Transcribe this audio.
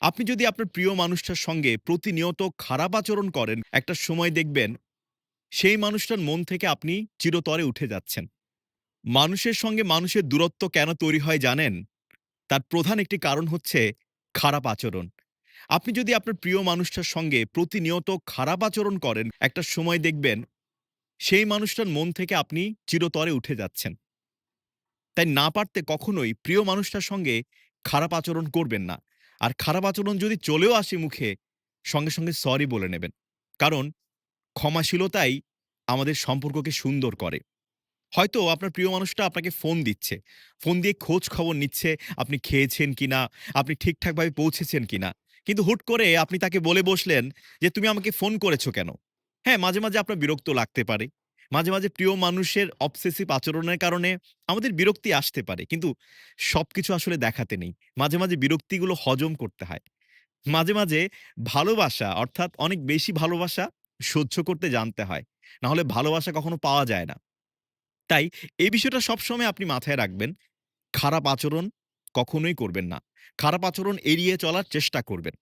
আপনি যদি আপনার প্রিয় মানুষটার সঙ্গে প্রতিনিয়ত খারাপ আচরণ করেন, একটা সময় দেখবেন সেই মানুষটার মন থেকে আপনি চিরতরে উঠে যাচ্ছেন। মানুষের সঙ্গে মানুষের দূরত্ব কেন তৈরি হয় জানেন? তার প্রধান একটি কারণ হচ্ছে খারাপ আচরণ। আপনি যদি আপনার প্রিয় মানুষটার সঙ্গে প্রতিনিয়ত খারাপ আচরণ করেন, একটা সময় দেখবেন সেই মানুষটার মন থেকে আপনি চিরতরে উঠে যাচ্ছেন। তাই না পারতে কখনোই প্রিয় মানুষটার সঙ্গে খারাপ আচরণ করবেন না। আর খারাপ আচরণ যদি চলেও আসে মুখে, সঙ্গে, সঙ্গে সরি বলে নেবেন। কারণ ক্ষমাশীলতাই আমাদের সম্পর্ককে সুন্দর করে। হয়তো আপনার প্রিয় মানুষটা আপনাকে ফোন দিচ্ছে। ফোন দিয়ে খোঁজ খবর নিচ্ছে, আপনি খেয়েছেন কিনা, আপনি ঠিকঠাকভাবে পৌঁছেছেন কিনা। কিন্তু হুট করে আপনি তাকে বলে বসলেন যে, "তুমি আমাকে ফোন করেছ কেন?" হ্যাঁ, মাঝে, মাঝে আপনার বিরক্ত লাগতে পারে। মাঝে, মাঝে প্রিয় মানুষের অবসেসিভ আচরণের কারণে আমাদের বিরক্তি আসতে পারে। কিন্তু সবকিছু আসলে দেখাতে নেই। মাঝে, মাঝে বিরক্তিগুলো হজম করতে হয়। মাঝে, মাঝে ভালোবাসা অর্থাৎ অনেক বেশি ভালোবাসা সহ্য করতে জানতে হয়। না হলে ভালোবাসা কখনো পাওয়া যায় না। তাই এই বিষয়টা সবসময় আপনি মাথায় রাখবেন। খারাপ আচরণ কখনোই করবেন না। খারাপ আচরণ এড়িয়ে চলার চেষ্টা করবেন।